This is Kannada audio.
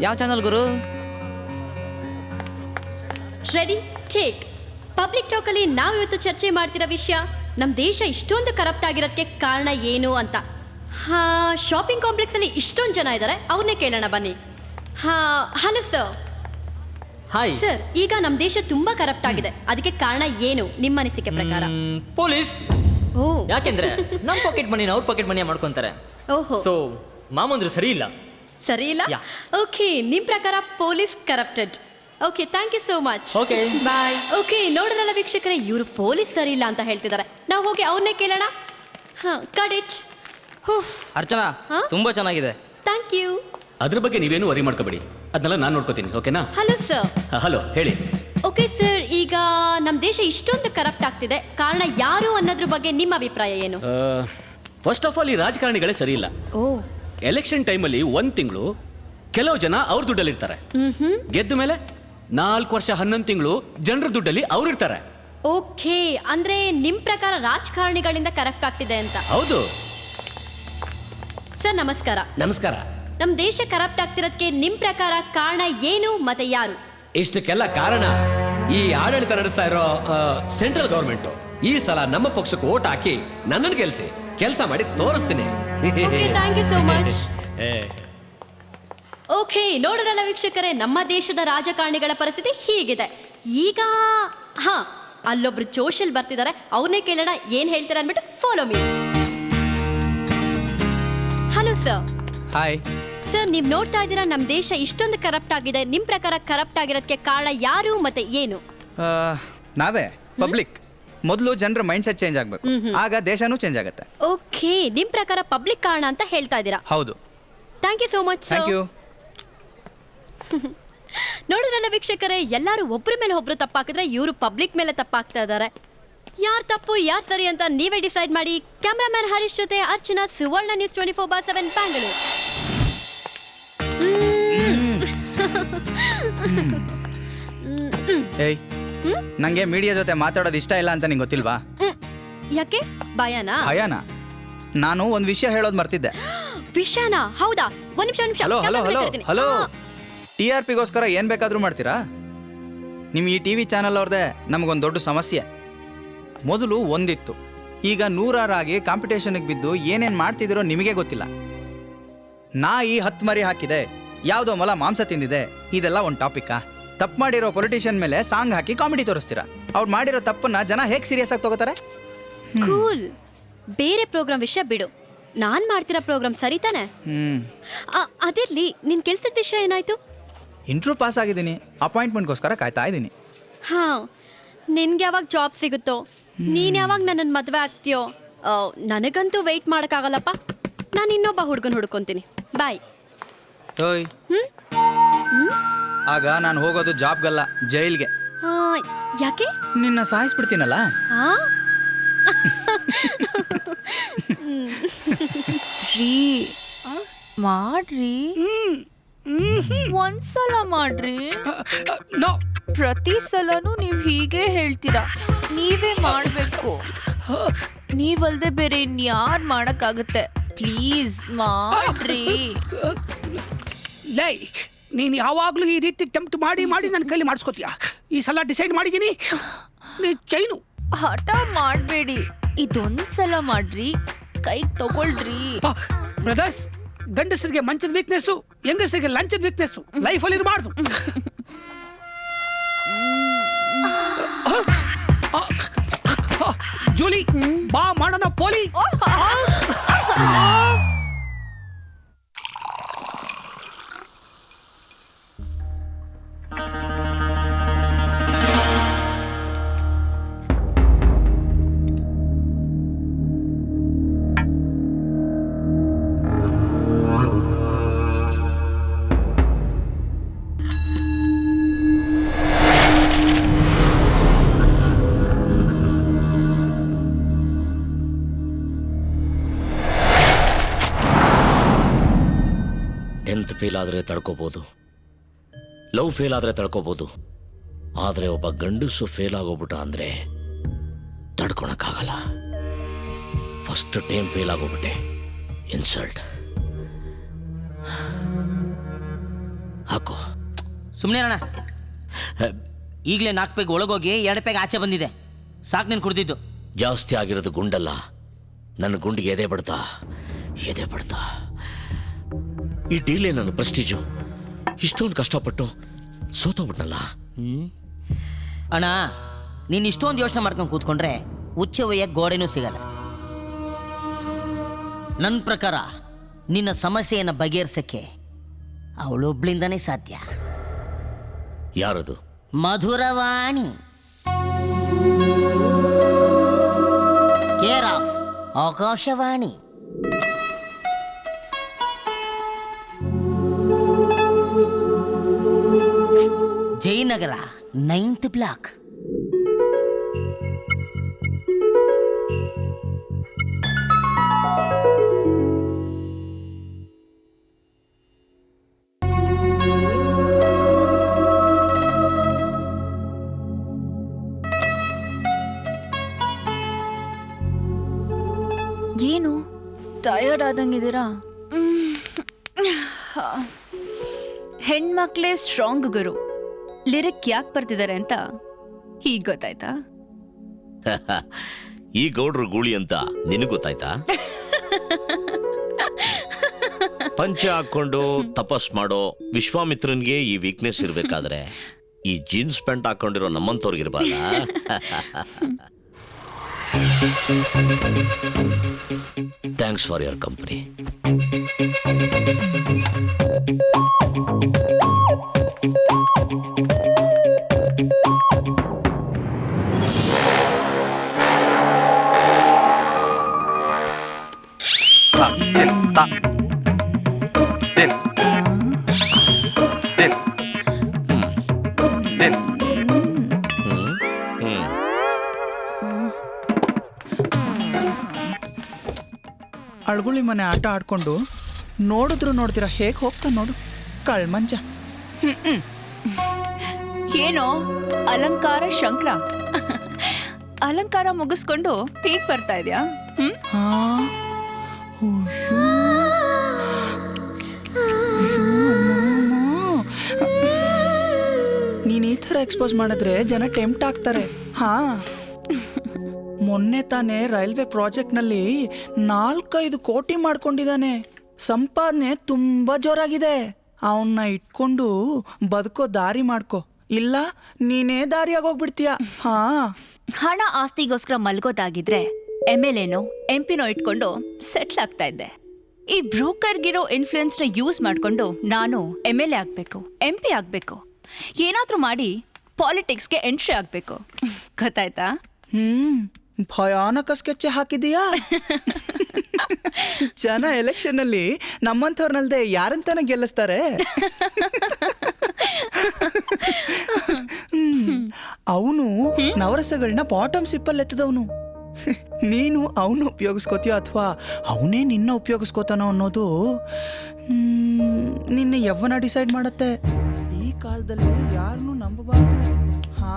ಯಾವ ಚಾನಲ್ ಗುರು? ರೆಡಿ ಟೇಕ್ ಪಬ್ಲಿಕ್ ಟಾಕಲ್ಲಿ ನಾವು ಇವತ್ತು ಚರ್ಚೆ ಮಾಡ್ತಿರೋ ವಿಷಯ ನಮ್ಮ ದೇಶ ಇಷ್ಟೊಂದು ಕರಪ್ಟ್ ಆಗಿರೋದಕ್ಕೆ ಕಾರಣ ಏನು ಅಂತ. ಹಾ ಶಾಪಿಂಗ್ ಕಾಂಪ್ಲೆಕ್ಸಲ್ಲಿ ಇಷ್ಟೊಂದು ಜನ ಇದ್ದಾರೆ ಅವ್ರನ್ನೇ ಕೇಳೋಣ ಬನ್ನಿ. ಹಾ ಹಲೋ ಸರ್ ಹಾಯ್ ಸರ್ ಈಗ ನಮ್ಮ ದೇಶ ತುಂಬಾ ಕರಪ್ಟ್ ಆಗಿದೆ. ಅದಕ್ಕೆ ಕಾರಣ ಏನು ನಿಮ್ಮ ಅನಿಸಿಕೆ ಪ್ರಕಾರ? ಪೊಲೀಸ್. ಓ. ಯಾಕೆಂದ್ರೆ ನಮ್ಮ ಪಾಕೆಟ್ ಮನಿನ ಅವ್ರ ಪಾಕೆಟ್ ಮನಿ ಮಾಡ್ಕೊಂತಾರೆ. ಓಹೋ. ಸೊ ಮಾಮಂದ್ರು ಸರಿ ಇಲ್ಲ. ಸರಿ ಇಲ್ಲ Yeah. ಓಕೆ ನಿಮ್ಮ ಪ್ರಕಾರ police corrupted okay thank you so much okay bye okay ನೋಡೋಣ ವೀಕ್ಷಕರೇ ಇವರು ಪೊಲೀಸ್ ಸರಿ ಇಲ್ಲ ಅಂತ ಹೇಳ್ತಿದ್ದಾರೆ. ನಾವು ಹೋಗಿ ಅವ್ರನ್ನೇ ಕೇಳೋಣ. ಹಾ ಕಡಿಟ್ ಹೂಫ್ ಅರ್ಚನಾ ಹಾ? ತುಂಬಾ ಚೆನ್ನಾಗಿದೆ. ಥ್ಯಾಂಕ್ ಯು ಅದ್ರ ಬಗ್ಗೆ ನೀವೇನು ವರಿ ಮಾಡ್ಕೋಬೇಡಿ. ಅದನ್ನೆಲ್ಲ ನಾನು ನೋಡ್ಕೋತೀನಿ ಓಕೆನಾ ಹಲೋ ಸರ್ ಹಲೋ ಹೇಳಿ. ಓಕೆ ಸರ್ ಈಗ ನಮ್ಮ ದೇಶ ಇಷ್ಟೊಂದು ಕರಪ್ಟ್ ಆಗ್ತಿದೆ. ಕಾರಣ ಯಾರು ಅನ್ನೋದ್ರ ಬಗ್ಗೆ ನಿಮ್ಮ ಅಭಿಪ್ರಾಯ ಏನು? ಫಸ್ಟ್ ಆಫ್ ಆಲ್ ಈ ರಾಜಕಾರಣಿಗಳೇ ಸರಿ ಇಲ್ಲ ಓ. ಎಲೆಕ್ಷನ್ ಟೈಮಲ್ಲಿ ಒಂದು ತಿಂಗಳು ಕೆಲವು ಜನ ಅವ್ರ ದುಡ್ಡಲ್ಲಿರ್ತಾರೆ. ಗೆದ್ದ ಮೇಲೆ ನಾಲ್ಕು ವರ್ಷ ಹನ್ನೊಂದು ತಿಂಗಳು ಜನರ ದುಡ್ಡಲ್ಲಿ ಅವ್ರು ಇರ್ತಾರೆ. ಓಕೆ ಅಂದ್ರೆ ನಿಮ್ ಪ್ರಕಾರ ರಾಜಕಾರಣಿಗಳಿಂದ ಕರೆಕ್ಟ್ ಆಗ್ತಿದೆ ಅಂತ? ಹೌದು. ಸರ್ ನಮಸ್ಕಾರ. ನಮಸ್ಕಾರ. ನಮ್ ದೇಶ ಕರಪ್ಟ್ ಆಗ್ತಿರೋದಕ್ಕೆ ನಿಮ್ ಪ್ರಕಾರ ಕಾರಣ ಏನು ಮತ್ತೆ ಯಾರು? ಇಷ್ಟಕ್ಕೆಲ್ಲ ಕಾರಣ ಈ ಆಡಳಿತ ನಡೆಸ್ತಾ ಇರೋ ಸೆಂಟ್ರಲ್ ಗೌರ್ಮೆಂಟ್ ಈ ಸಲ ನಮ್ಮ ಪಕ್ಷಕ್ಕೆ ಓಟ್ ಹಾಕಿ ನನ್ನನ್ನು ಗೆಲ್ಸಿ ಕೆಲಸ ಮಾಡಿ ತೋರಿಸ್ತೀನಿ. Okay thank you so much okay ನೋಡೋಣ ವೀಕ್ಷಕರೇ ನಮ್ಮ ದೇಶದ ರಾಜಕಾರಣಿಗಳ ಪರಿಸ್ಥಿತಿ ಹೀಗಿದೆ. ಈಗ ಹಾ ಅಲ್ಲೊಬ್ರು ಜೋಶಲ್ ಬರ್ತಿದ್ದಾರೆ ಅವ್ರನ್ನೇ ಕೇಳೋಣ ಏನ್ ಹೇಳ್ತಾರೆ ಅನ್ಬಿಟ್ಟು follow me hello sir hi sir ನೀವು ನೋಡ್ತಾ ಇದ್ದೀರಾ ನಮ್ಮ ದೇಶ ಇಷ್ಟೊಂದು ಕರಪ್ಟ್ ಆಗಿದೆ ನಿಮ್ಮ ಪ್ರಕಾರ ಕರಪ್ಟ್ ಆಗಿರೋದಕ್ಕೆ ಕಾರಣ ಯಾರು ಮತ್ತೆ ಏನು? ನಾವೇ? ಪಬ್ಲಿಕ್ ಮೊದಲು ಜನರ ಮೈಂಡ್ ಸೆಟ್ ಚೇಂಜ್ ಆಗಬೇಕು. ಆಗ ದೇಶನೂ ಚೇಂಜ್ ಆಗುತ್ತೆ. ಓಕೆ ನಿಮ್ಮ ಪ್ರಕಾರ ಪಬ್ಲಿಕ್ ಕಾರಣ ಅಂತ ಹೇಳ್ತಾ ಇದ್ದೀರಾ? ಹೌದು. Thank you so much thank you ನೋಡಿದ್ರಲ್ಲ ವೀಕ್ಷಕರೇ ಎಲ್ಲರೂ ಒಬ್ಬರ ಮೇಲೆ ಒಬ್ಬರು ತಪ್ಪಾಕಿದ್ರೆ ಇವರು ಪಬ್ಲಿಕ್ ಮೇಲೆ ತಪ್ಪಾಗ್ತಾ ಇದ್ದಾರೆ ಯಾರ್ ತಪ್ಪು ಯಾರ್ ಸರಿ ಅಂತ ನೀವೇ ಡಿಸೈಡ್ ಮಾಡಿ ಕ್ಯಾಮ್ರಾಮನ್ ಹರೀಶ್ ಜೊತೆ Archana Suvarna news twenty four bar seven Bangalore ಏಯ್. ನಂಗೆ ಮೀಡಿಯಾ ಜೊತೆ ಮಾತಾಡೋದು ಇಷ್ಟ ಇಲ್ಲ ಅಂತ ನಿಂಗೆ ಗೊತ್ತಿಲ್ವಾ? ಹ್ಮ್. ಯಾಕೆ? ಭಯನಾ? ಭಯನಾ? ನಾನು ಒಂದು ವಿಷಯ ಹೇಳೋದು ಮರ್ತಿದ್ದೆ. ವಿಷಯನಾ? ಹೌದಾ? ಒಂದ್ ನಿಮಿಷ ಒಂದ್ ನಿಮಿಷ. Hello hello hello hello? T R ಪಿಗೋಸ್ಕರ ಏನು ಬೇಕಾದರೂ ಮಾಡ್ತೀರಾ? ನಿಮ್ಮ ಈ ಟಿ ವಿ ಚಾನಲ್ ಅವ್ರದ್ದೇ ನಮಗೊಂದು ದೊಡ್ಡ ಸಮಸ್ಯೆ. ಮೊದಲು ಒಂದಿತ್ತು. ಈಗ ನೂರಾರಾಗಿ ಕಾಂಪಿಟೇಷನ್ಗೆ ಬಿದ್ದು ಏನೇನು ಮಾಡ್ತಿದ್ದೀರೋ ನಿಮಗೆ ಗೊತ್ತಿಲ್ಲ. ನಾಯಿ ಹತ್ತು ಮರಿ ಹಾಕಿದೆ. ಯಾವುದೋ ಮೊಲ ಮಾಂಸ ತಿಂದಿದೆ. ಇದೆಲ್ಲ ಒಂದು ಟಾಪಿಕ್ಕಾ ತಪ್ಪು ಮಾಡಿರೋ ಪೊಲಿಟಿಷಿಯನ್ ಮೇಲೆ ಸಾಂಗ್ ಹಾಕಿ ಕಾಮಿಡಿ ತೋರಿಸ್ತೀರಾ? ಅವ್ರು ಮಾಡಿರೋ ತಪ್ಪನ್ನ ಜನ ಹೇಗೆ ಸೀರಿಯಸ್ ಆಗಿ ತಗೋತಾರೆ? ಕೂಲ್ ಬೇರೆ ಪ್ರೋಗ್ರಾಮ್ ವಿಷಯ ಬಿಡು. ನಾನ್ ಮಾಡ್ತಿರೋ ಪ್ರೋಗ್ರಾಮ್ ಸರಿ ತಾನೆ? ಆ, ಅದಿರ್ಲಿ ನಿನ್ ಕೆಲ್ಸದ ವಿಷಯ ಏನಾಯ್ತು? ಇಂಟ್ರೂ ಪಾಸ್ ಆಗಿದ್ದೀನಿ. ಅಪಾಯಿಂಟ್ಮೆಂಟ್ಗೋಸ್ಕರ ಕಾಯ್ತಾ ಇದ್ದೀನಿ. ಹಾ. ನಿನ್ಗೆ ಯಾವಾಗ ಜಾಬ್ ಸಿಗುತ್ತೋ? ನೀನ್ ಯಾವಾಗ ನನ್ನನ್ನು ಮದ್ವೆ ಆಗ್ತೀಯೋ? ಆ, ನನಗಂತೂ ವೆಯ್ಟ್ ಮಾಡೋಕ್ಕಾಗಲ್ಲಪ್ಪ. ನಾನು ಇನ್ನೊಬ್ಬ ಹುಡ್ಗನ್ ಹುಡ್ಕೊಂತೀನಿ. ಬಾಯ್ ಓಯ್. ಆಗ ನಾನು ಹೋಗೋದು ಜಾಬ್ಗಲ್ಲ ಜೈಲ್ಗೆ. ಯಾಕೆ? ನಿನ್ನ ಸಾಯಿಸ್ಬಿಡ್ತೀನಲ್ಲ? ರೀ ಮಾಡ್ರಿ. ಒಂದ್ಸಲ ಮಾಡ್ರಿ. ನೋ. ಪ್ರತಿ ಸಲನೂ ನೀವ್ ಹೀಗೆ ಹೇಳ್ತೀರಾ? ನೀವೇ ಮಾಡ್ಬೇಕು. ನೀವಲ್ದೆ ಬೇರೆ ಇನ್ಯಾರ್ ಮಾಡಕ್ಕಾಗತ್ತೆ. ಪ್ಲೀಸ್ ಮಾಡ್ರಿ. ಲೈ ನೀನು ಯಾವಾಗಲೂ ಈ ರೀತಿ ಟೆಂಪ್ಟ್ ಮಾಡಿ ಮಾಡಿ ನನ್ನ ಕೈಲಿ ಮಾಡಿಸ್ಕೋತೀಯ ಈ ಸಲ ಡಿಸೈಡ್ ಮಾಡಿದ್ದೀನಿ ನೀ ಚೈನು ಹಠ ಮಾಡಬೇಡಿ ಇದೊಂದ್ಸಲ ಮಾಡ್ರಿ ಕೈ ತಗೊಳ್ರಿ ಬ್ರದರ್ಸ್ ಗಂಡಸರಿಗೆ ಮಂಚದ ವೀಕ್ನೆಸ್ಸು ಹೆಂಗಸರಿಗೆ ಲಂಚದ ವೀಕ್ನೆಸ್ಸು ಲೈಫಲ್ಲಿ ಇರಬಾರ್ದು ಜೂಲಿ ಬಾ ಮಾಡೋಣ ಪೋಲಿ ಫೇಲ್ ಆದರೆ ತಡ್ಕೋಬೋದು. ಲವ್ ಫೇಲ್ ಆದರೆ ತಡ್ಕೋಬೋದು. ಆದರೆ ಒಬ್ಬ ಗಂಡಸು ಫೇಲ್ ಆಗೋಗ್ಬಿಟ್ಟ ಅಂದರೆ ತಡ್ಕೊಳಕ್ಕಾಗಲ್ಲ. ಫಸ್ಟ್ ಟೈಮ್ ಫೇಲ್ ಆಗೋಗ್ಬಿಟ್ಟೆ ಇನ್ಸಲ್ಟ್ ಹಾಕು. ಸುಮ್ಮನೆ ಅಣ್ಣ ಈಗಲೇ ನಾಲ್ಕು ಪೆಗ್ ಒಳಗೋಗಿ ಎರಡು ಪೆಗ್ ಆಚೆ ಬಂದಿದೆ. ಸಾಕು ನೀನು ಕುಡ್ದಿದ್ದು. ಜಾಸ್ತಿ ಆಗಿರೋದು ಗುಂಡಲ್ಲ. ನನ್ನ ಗುಂಡಿಗೆ ಎದೆ ಬಡ್ತಾ ಎದೆ ಬಡ್ತಾ. ಈ ಡೀಲೇ ನನ್ನ ಪ್ರೆಸ್ಟೀಜು ಇಷ್ಟೊಂದು ಕಷ್ಟಪಟ್ಟು ಸೋತೋಗ್ಬಿಟ್ನಲ್ಲ ಅಣ್ಣ ನೀನು ಇಷ್ಟೊಂದು ಯೋಚನೆ ಮಾಡ್ಕೊಂಡು ಕೂತ್ಕೊಂಡ್ರೆ ಉಚ್ಚವಯ್ಯ ಗೋಡೆನೂ ಸಿಗಲ್ಲ. ನನ್ನ ಪ್ರಕಾರ ನಿನ್ನ ಸಮಸ್ಯೆಯನ್ನು ಬಗೆಹರಿಸಕ್ಕೆ ಅವಳೊಬ್ಳಿಂದನೇ ಸಾಧ್ಯ. ಯಾರದು? Madhuravani. Care of Akashvani. Jayanagar ninth block. ಏನು? ಟಯರ್ಡ್ ಆದಂಗಿದ್ದೀರಾ? ಹೆಣ್ಮಕ್ಳೇ ಸ್ಟ್ರಾಂಗ್ ಗುರು. ಲಿರಿಕ್ ಯಾಕೆ ಬರ್ತಿದ್ದಾರೆ ಅಂತ ಈಗ ಗೊತ್ತಾಯ್ತಾ? ಈ ಗೌಡ್ರು ಗೂಳಿ ಅಂತ ನಿನಗೆ ಗೊತ್ತಾಯ್ತಾ? ಪಂಚ ಹಾಕೊಂಡು ತಪಸ್ ಮಾಡೋ ವಿಶ್ವಾಮಿತ್ರನ್ಗೆ ಈ ವೀಕ್ನೆಸ್ ಇರ್ಬೇಕಾದ್ರೆ ಈ ಜೀನ್ಸ್ ಪ್ಯಾಂಟ್ ಹಾಕೊಂಡಿರೋ ನಮ್ಮಂತವ್ರಿಗಿರ್ಬಾರ thanks for your company hmm ಅಳ್ಗುಳಿ ಮನೆ ಆಟ ಆಡ್ಕೊಂಡು ನೋಡಿದ್ರು ನೋಡ್ತೀರಾ ಹೇಗೆ ಹೋಗ್ತಾ ನೋಡು. ಕಳ್ಮಂಜ ಏನೋ ಅಲಂಕಾರ ಶಂಕರ ಅಲಂಕಾರ ಮುಗಿಸ್ಕೊಂಡು ಹೀಗ್ ಬರ್ತಾ ಇದೆಯಾ? ಹ್ಮ್? ಈ ಥರ ಎಕ್ಸ್ಪೋಸ್ ಮಾಡಿದ್ರೆ ಜನ ಟೆಂಪ್ಟ್ ಆಗ್ತಾರೆ. ಹಾ. ಮೊನ್ನೆ ತಾನೇ ರೈಲ್ವೆ ಪ್ರಾಜೆಕ್ಟ್ನಲ್ಲಿ ನಾಲ್ಕೈದು ಕೋಟಿ ಮಾಡ್ಕೊಂಡಿದ್ದಾನೆ. ಸಂಪಾದನೆ ತುಂಬಾ ಜೋರಾಗಿದೆ. ಅವನ್ನ ಇಟ್ಕೊಂಡು ಬದುಕೋ ದಾರಿ ಮಾಡ್ಕೋ. ಇಲ್ಲ, ನೀನೇ ದಾರಿಯಾಗಿ ಹೋಗ್ಬಿಡ್ತೀಯ? ಹಾ. ಹಣ ಆಸ್ತಿಗೋಸ್ಕರ ಮಲ್ಗೋದಾಗಿದ್ರೆ ಎಂ ಎಲ್ ಎನೋ ಎಂ ಪಿನೋ ಇಟ್ಕೊಂಡು ಸೆಟ್ಲ್ ಆಗ್ತಾ ಇದ್ದೆ. ಈ ಬ್ರೋಕರ್ಗಿರೋ ಇನ್ಫ್ಲೂಯೆನ್ಸ್ನ ಯೂಸ್ ಮಾಡಿಕೊಂಡು ನಾನು ಎಂ ಎಲ್ ಎ ಆಗಬೇಕು ಎಂ ಪಿ ಆಗಬೇಕು. ಏನಾದರೂ ಮಾಡಿ ಪಾಲಿಟಿಕ್ಸ್ಗೆ ಎಂಟ್ರಿ ಆಗಬೇಕು. ಗೊತ್ತಾಯ್ತಾ? ಹ್ಮ್ ಭಯಾನಕ ಸ್ಕೆಚ್ ಹಾಕಿದೀಯಾ? ಜನ ಎಲೆಕ್ಷನ್ ಅಲ್ಲಿ ನಮ್ಮಂಥವ್ರನ್ನಲ್ದೆ ಯಾರಂತಾನೆ ಗೆಲ್ಲಿಸ್ತಾರೆ? ಅವನು ನವರಸಗಳನ್ನ ಬಾಟಮ್ ಸಿಪ್ಪಲ್ಲಿ ಎತ್ತದವನು. ನೀನು ಅವನು ಉಪಯೋಗಿಸ್ಕೋತೀಯೋ ಅಥವಾ ಅವನೇ ನಿನ್ನ ಉಪಯೋಗಿಸ್ಕೋತಾನೋ ಅನ್ನೋದು ನಿನ್ನ ಯವ್ವನ ಡಿಸೈಡ್ ಮಾಡತ್ತೆ. ಕಾಲದಲ್ಲಿ ಯಾರನ್ನೂ ನಂಬಬಾರ್ದು ಹಾ